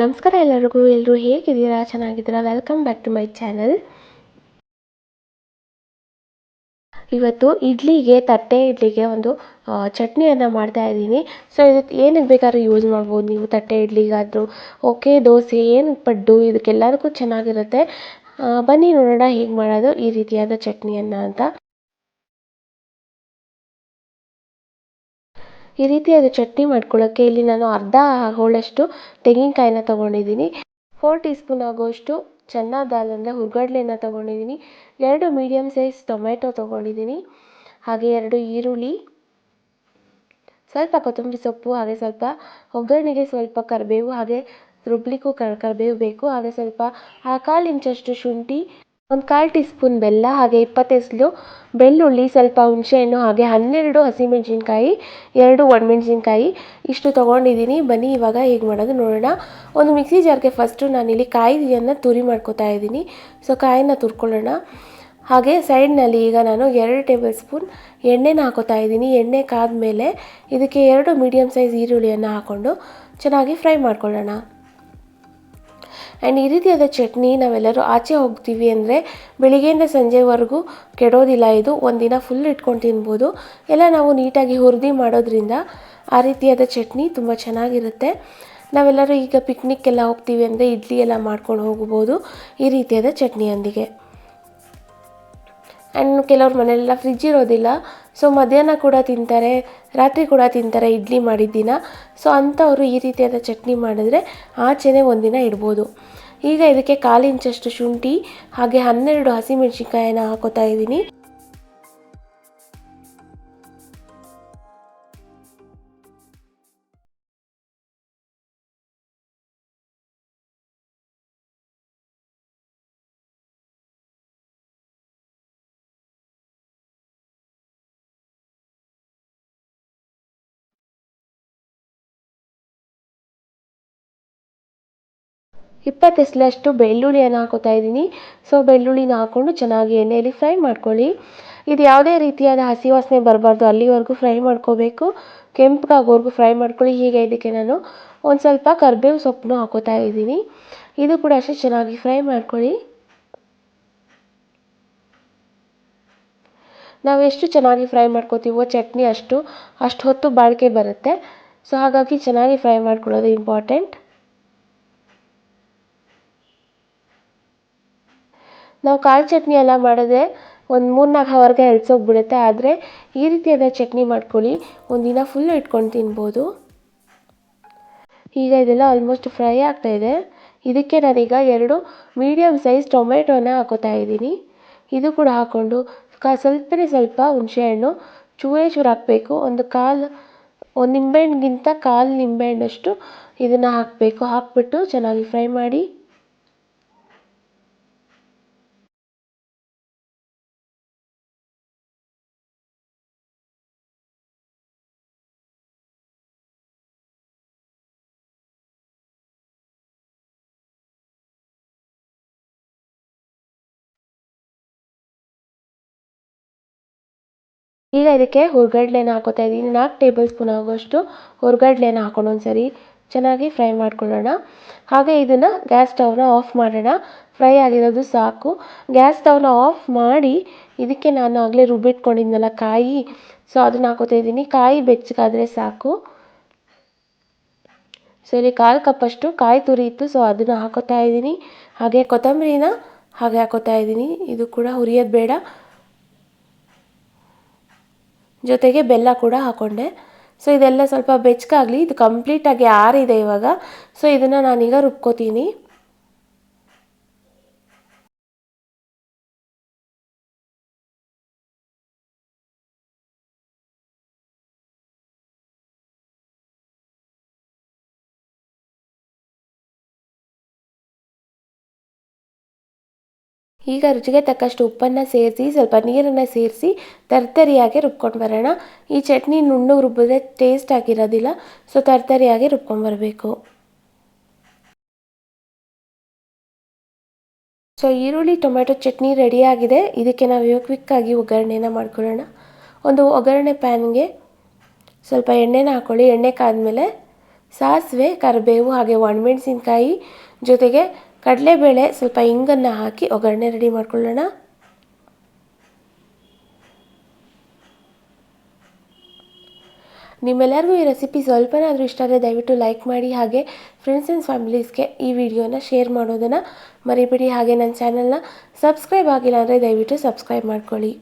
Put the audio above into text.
ನಮಸ್ಕಾರ ಎಲ್ಲರಿಗೂ ಎಲ್ಲರೂ ಹೇಗಿದ್ದೀರಾ? ಚೆನ್ನಾಗಿದ್ದೀರಾ? Welcome back to my channel ಇವತ್ತು ಇಡ್ಲಿಗೆ, ತಟ್ಟೆ ಇಡ್ಲಿಗೆ ಒಂದು ಚಟ್ನಿಯನ್ನು ಮಾಡ್ತಾ ಇದ್ದೀನಿ. ಸೊ ಇದಕ್ಕೆ ಏನಕ್ಕೆ ಬೇಕಾದ್ರೂ ಯೂಸ್ ಮಾಡ್ಬೋದು. ನೀವು ತಟ್ಟೆ ಇಡ್ಲಿಗಾದರೂ, ಓಕೆ, ದೋಸೆ, ಏನು ಪಡ್ಡು ಇದಕ್ಕೆಲ್ಲದಕ್ಕೂ ಚೆನ್ನಾಗಿರುತ್ತೆ. ಬನ್ನಿ ನೋಡೋಣ ಹೇಗೆ ಮಾಡೋದು ಈ ರೀತಿಯಾದ ಚಟ್ನಿಯನ್ನು ಅಂತ. ಈ ರೀತಿಯಾದ ಚಟ್ನಿ ಮಾಡ್ಕೊಳ್ಳೋಕ್ಕೆ ಇಲ್ಲಿ ನಾನು ಅರ್ಧ ಹೋಳಷ್ಟು ತೆಂಗಿನಕಾಯಿನ ತೊಗೊಂಡಿದ್ದೀನಿ. ಫೋರ್ ಟೀ ಸ್ಪೂನ್ ಆಗುವಷ್ಟು ಚೆನ್ನ ದಾಲ್ ಅಂದರೆ ಹುರ್ಗಡ್ಲೆನ ತೊಗೊಂಡಿದ್ದೀನಿ. ಎರಡು ಮೀಡಿಯಮ್ ಸೈಜ್ ಟೊಮೆಟೊ ತೊಗೊಂಡಿದ್ದೀನಿ. ಹಾಗೆ ಎರಡು ಈರುಳ್ಳಿ, ಸ್ವಲ್ಪ ಕೊತ್ತಂಬರಿ ಸೊಪ್ಪು, ಹಾಗೆ ಸ್ವಲ್ಪ ಒಗ್ಗರಣೆಗೆ ಸ್ವಲ್ಪ ಕರಿಬೇವು, ಹಾಗೆ ರುಬ್ಲಿಕ್ಕೂ ಕರಿಬೇವು ಬೇಕು, ಹಾಗೆ ಸ್ವಲ್ಪ ಕಾಲು ಇಂಚಷ್ಟು ಶುಂಠಿ ಒಂದು ಕಾಲು ಟೀ ಸ್ಪೂನ್ ಬೆಲ್ಲ, ಹಾಗೆ ಇಪ್ಪತ್ತೆಸಲು ಬೆಳ್ಳುಳ್ಳಿ, ಸ್ವಲ್ಪ ಹುಣಸೆಹಣ್ಣು, ಹಾಗೆ ಹನ್ನೆರಡು ಹಸಿಮೆಣಸಿನ್ಕಾಯಿ, ಎರಡು ಒಣಮೆಣ್ಸಿನ್ಕಾಯಿ ಇಷ್ಟು ತೊಗೊಂಡಿದ್ದೀನಿ. ಬನ್ನಿ, ಇವಾಗ ಹೇಗೆ ಮಾಡೋದು ನೋಡೋಣ. ಒಂದು ಮಿಕ್ಸಿ ಜಾರ್ಗೆ ಫಸ್ಟು ನಾನಿಲ್ಲಿ ಕಾಯಿಯನ್ನು ತುರಿ ಮಾಡ್ಕೋತಾ ಇದ್ದೀನಿ. ಸೊ ಕಾಯಿನ ತುರ್ಕೊಳ್ಳೋಣ. ಹಾಗೆ ಸೈಡ್ನಲ್ಲಿ ಈಗ ನಾನು ಎರಡು ಟೇಬಲ್ ಸ್ಪೂನ್ ಎಣ್ಣೆನ ಹಾಕೋತಾ ಇದ್ದೀನಿ. ಎಣ್ಣೆ ಕಾದ ಮೇಲೆ ಇದಕ್ಕೆ ಎರಡು ಮೀಡಿಯಮ್ ಸೈಜ್ ಈರುಳ್ಳಿಯನ್ನು ಹಾಕ್ಕೊಂಡು ಚೆನ್ನಾಗಿ ಫ್ರೈ ಮಾಡ್ಕೊಳ್ಳೋಣ. ಆ್ಯಂಡ್ ಈ ರೀತಿಯಾದ ಚಟ್ನಿ ನಾವೆಲ್ಲರೂ ಆಚೆ ಹೋಗ್ತೀವಿ ಅಂದರೆ ಬೆಳಿಗ್ಗೆಯಿಂದ ಸಂಜೆವರೆಗೂ ಕೆಡೋದಿಲ್ಲ. ಇದು ಒಂದಿನ ಫುಲ್ ಇಟ್ಕೊಂಡು ತಿನ್ಬೋದು. ಎಲ್ಲ ನಾವು ನೀಟಾಗಿ ಹುರಿದು ಮಾಡೋದ್ರಿಂದ ಆ ರೀತಿಯಾದ ಚಟ್ನಿ ತುಂಬ ಚೆನ್ನಾಗಿರುತ್ತೆ. ನಾವೆಲ್ಲರೂ ಈಗ ಪಿಕ್ನಿಕ್ಕೆಲ್ಲ ಹೋಗ್ತೀವಿ ಅಂದರೆ ಇಡ್ಲಿ ಎಲ್ಲ ಮಾಡ್ಕೊಂಡು ಹೋಗ್ಬೋದು ಈ ರೀತಿಯಾದ ಚಟ್ನಿಯೊಂದಿಗೆ. ಆ್ಯಂಡ್ ಕೆಲವ್ರ ಮನೆಯಲ್ಲೆಲ್ಲ ಫ್ರಿಜ್ ಇರೋದಿಲ್ಲ. ಸೊ ಮಧ್ಯಾಹ್ನ ಕೂಡ ತಿಂತಾರೆ, ರಾತ್ರಿ ಕೂಡ ತಿಂತಾರೆ ಇಡ್ಲಿ ಮಾಡಿದ್ದಿನ ಸೊ ಅಂಥವರು ಈ ರೀತಿಯಾದ ಚಟ್ನಿ ಮಾಡಿದ್ರೆ ಆಚೆನೇ ಒಂದಿನ ಇಡ್ಬೋದು. ಈಗ ಇದಕ್ಕೆ ಕಾಲು ಇಂಚಷ್ಟು ಶುಂಠಿ, ಹಾಗೆ ಹನ್ನೆರಡು ಹಸಿಮೆಣ್ಸಿನ್ಕಾಯಿನ ಹಾಕೋತಾ ಇದ್ದೀನಿ. ಇಪ್ಪತ್ತೆಸ್ಲಷ್ಟು ಬೆಳ್ಳುಳ್ಳಿಯನ್ನು ಹಾಕೋತಾ ಇದ್ದೀನಿ. ಸೊ ಬೆಳ್ಳುಳ್ಳಿನ ಹಾಕ್ಕೊಂಡು ಚೆನ್ನಾಗಿ ಎಣ್ಣೆಯಲ್ಲಿ ಫ್ರೈ ಮಾಡ್ಕೊಳ್ಳಿ. ಇದು ಯಾವುದೇ ರೀತಿಯಾದ ಹಸಿ ವಾಸನೆ ಬರಬಾರ್ದು. ಅಲ್ಲಿವರೆಗೂ ಫ್ರೈ ಮಾಡ್ಕೋಬೇಕು. ಕೆಂಪಗಾಗೋವರೆಗೂ ಫ್ರೈ ಮಾಡ್ಕೊಳ್ಳಿ. ಹೀಗೆ ಇದಕ್ಕೆ ನಾನು ಒಂದು ಸ್ವಲ್ಪ ಕರ್ಬೇವು ಸೊಪ್ಪನ್ನು ಹಾಕೋತಾ ಇದ್ದೀನಿ. ಇದು ಕೂಡ ಅಷ್ಟೇ ಚೆನ್ನಾಗಿ ಫ್ರೈ ಮಾಡ್ಕೊಳ್ಳಿ. ನಾವು ಎಷ್ಟು ಚೆನ್ನಾಗಿ ಫ್ರೈ ಮಾಡ್ಕೋತೀವೋ ಚಟ್ನಿ ಅಷ್ಟು ಅಷ್ಟು ಹೊತ್ತು ಬಾಳಿಕೆ ಬರುತ್ತೆ. ಸೊ ಹಾಗಾಗಿ ಚೆನ್ನಾಗಿ ಫ್ರೈ ಮಾಡ್ಕೊಳ್ಳೋದು ಇಂಪಾರ್ಟೆಂಟ್. ನಾವು ಕಾಳು ಚಟ್ನಿ ಎಲ್ಲ ಮಾಡಿದ್ರೆ ಒಂದು ಮೂರು ನಾಲ್ಕು ಹವರ್ಗೆ ಎಳ್ಸೋಗ್ಬಿಡುತ್ತೆ ಆದರೆ ಈ ರೀತಿಯಾದ ಚಟ್ನಿ ಮಾಡ್ಕೊಳ್ಳಿ. ಒಂದಿನ ಫುಲ್ ಇಟ್ಕೊಂಡು ತಿನ್ಬೋದು. ಈಗ ಇದೆಲ್ಲ ಆಲ್ಮೋಸ್ಟ್ ಫ್ರೈ ಆಗ್ತಾಯಿದೆ ಇದಕ್ಕೆ ನಾನೀಗ ಎರಡು ಮೀಡಿಯಮ್ ಸೈಜ್ ಟೊಮೆಟೊನ ಹಾಕೋತಾ ಇದ್ದೀನಿ. ಇದು ಕೂಡ ಹಾಕ್ಕೊಂಡು ಕ, ಸ್ವಲ್ಪನೇ ಸ್ವಲ್ಪ ಹುಣಸೆಹಣ್ಣು ಚೂರೇ ಚೂರು ಹಾಕಬೇಕು. ಒಂದು ಕಾಲು, ಒಂದು ನಿಂಬೆಹಣ್ಣಿಗಿಂತ ಕಾಲು ನಿಂಬೆಹಣ್ಣಷ್ಟು ಇದನ್ನು ಹಾಕಬೇಕು. ಹಾಕ್ಬಿಟ್ಟು ಚೆನ್ನಾಗಿ ಫ್ರೈ ಮಾಡಿ. ಈಗ ಇದಕ್ಕೆ ಹುರ್ಗಡ್ಲೆನ ಹಾಕೋತಾ ಇದ್ದೀನಿ. ನಾಲ್ಕು ಟೇಬಲ್ ಸ್ಪೂನ್ ಆಗೋಷ್ಟು ಹುರ್ಗಡ್ಲೆನ ಹಾಕೊಂಡು ಒಂದ್ಸರಿ. ಚೆನ್ನಾಗಿ ಫ್ರೈ ಮಾಡ್ಕೊಳ್ಳೋಣ. ಹಾಗೆ ಇದನ್ನು ಗ್ಯಾಸ್ ಸ್ಟವ್ನ ಆಫ್ ಮಾಡೋಣ. ಫ್ರೈ ಆಗಿರೋದು ಸಾಕು. ಗ್ಯಾಸ್ ಸ್ಟವ್ನ ಆಫ್ ಮಾಡಿ ಇದಕ್ಕೆ ನಾನು ಆಗಲೇ ರುಬ್ಬಿಟ್ಕೊಂಡಿದ್ನಲ್ಲ ಕಾಯಿ. ಸೊ ಅದನ್ನು ಹಾಕೋತಾ ಇದ್ದೀನಿ. ಕಾಯಿ ಬೆಚ್ಚಗಾದರೆ ಸಾಕು. ಸರಿ ಕಾಲು ಕಪ್ಪಷ್ಟು ಕಾಯಿ ತುರಿ ಇತ್ತು. ಸೊ ಅದನ್ನು ಹಾಕೋತಾ ಇದ್ದೀನಿ. ಹಾಗೆ ಕೊತ್ತಂಬರಿನ ಹಾಗೆ ಹಾಕೋತಾ ಇದ್ದೀನಿ. ಇದು ಕೂಡ ಹುರಿಯೋದು ಬೇಡ. ಜೊತೆಗೆ ಬೆಲ್ಲ ಕೂಡ ಹಾಕ್ಕೊಂಡೆ ಸೊ ಇದೆಲ್ಲ ಸ್ವಲ್ಪ ಬೆಚ್ಚಗಾಗಲಿ. ಇದು ಕಂಪ್ಲೀಟಾಗಿ ಆರಿದೆ ಇವಾಗ. ಸೊ ಇದನ್ನು ನಾನೀಗ ರುಬ್ಕೋತೀನಿ. ಈಗ ರುಚಿಗೆ ತಕ್ಕಷ್ಟು ಉಪ್ಪನ್ನು ಸೇರಿಸಿ, ಸ್ವಲ್ಪ ನೀರನ್ನು ಸೇರಿಸಿ ತರ್ತರಿಯಾಗಿ ರುಬ್ಕೊಂಡು ಬರೋಣ. ಈ ಚಟ್ನಿ ನುಣ್ಣಗೆ ರುಬ್ಬಿದ್ರೆ ಟೇಸ್ಟ್ ಆಗಿರೋದಿಲ್ಲ ಸೊ ತರ್ತರಿಯಾಗಿ ರುಬ್ಕೊಂಡು ಬರಬೇಕು. ಸೊ ಈರುಳ್ಳಿ ಟೊಮೆಟೊ ಚಟ್ನಿ ರೆಡಿಯಾಗಿದೆ ಇದಕ್ಕೆ ನಾವು ಇವಾಗ ಕ್ವಿಕ್ಕಾಗಿ ಒಗ್ಗರಣೆನ ಮಾಡ್ಕೊಳ್ಳೋಣ. ಒಂದು ಒಗ್ಗರಣೆ ಪ್ಯಾನ್ಗೆ ಸ್ವಲ್ಪ ಎಣ್ಣೆನ ಹಾಕ್ಕೊಳ್ಳಿ ಎಣ್ಣೆ ಕಾದ್ಮೇಲೆ ಸಾಸಿವೆ, ಕರಿಬೇವು ಹಾಗೆ ಒಣಮೆಣಸಿನ್ಕಾಯಿ ಜೊತೆಗೆ ಕಡಲೆಬೇಳೆ ಸ್ವಲ್ಪ ಹಿಂಗನ್ನು ಹಾಕಿ ಒಗ್ಗರಣೆ ರೆಡಿ ಮಾಡ್ಕೊಳ್ಳೋಣ. ನಿಮ್ಮೆಲ್ಲರಿಗೂ ಈ ರೆಸಿಪಿ ಸ್ವಲ್ಪನಾದರೂ ಇಷ್ಟ ಆದರೆ ದಯವಿಟ್ಟು ಲೈಕ್ ಮಾಡಿ ಹಾಗೆ ಫ್ರೆಂಡ್ಸ್ ಆ್ಯಂಡ್ ಫ್ಯಾಮಿಲೀಸ್ಗೆ ಈ ವಿಡಿಯೋನ ಶೇರ್ ಮಾಡೋದನ್ನು ಮರಿಬೇಡಿ. ಹಾಗೆ ನನ್ನ ಚಾನಲ್ನ ಸಬ್ಸ್ಕ್ರೈಬ್ ಆಗಿಲ್ಲ ಅಂದರೆ ದಯವಿಟ್ಟು ಸಬ್ಸ್ಕ್ರೈಬ್ ಮಾಡ್ಕೊಳ್ಳಿ.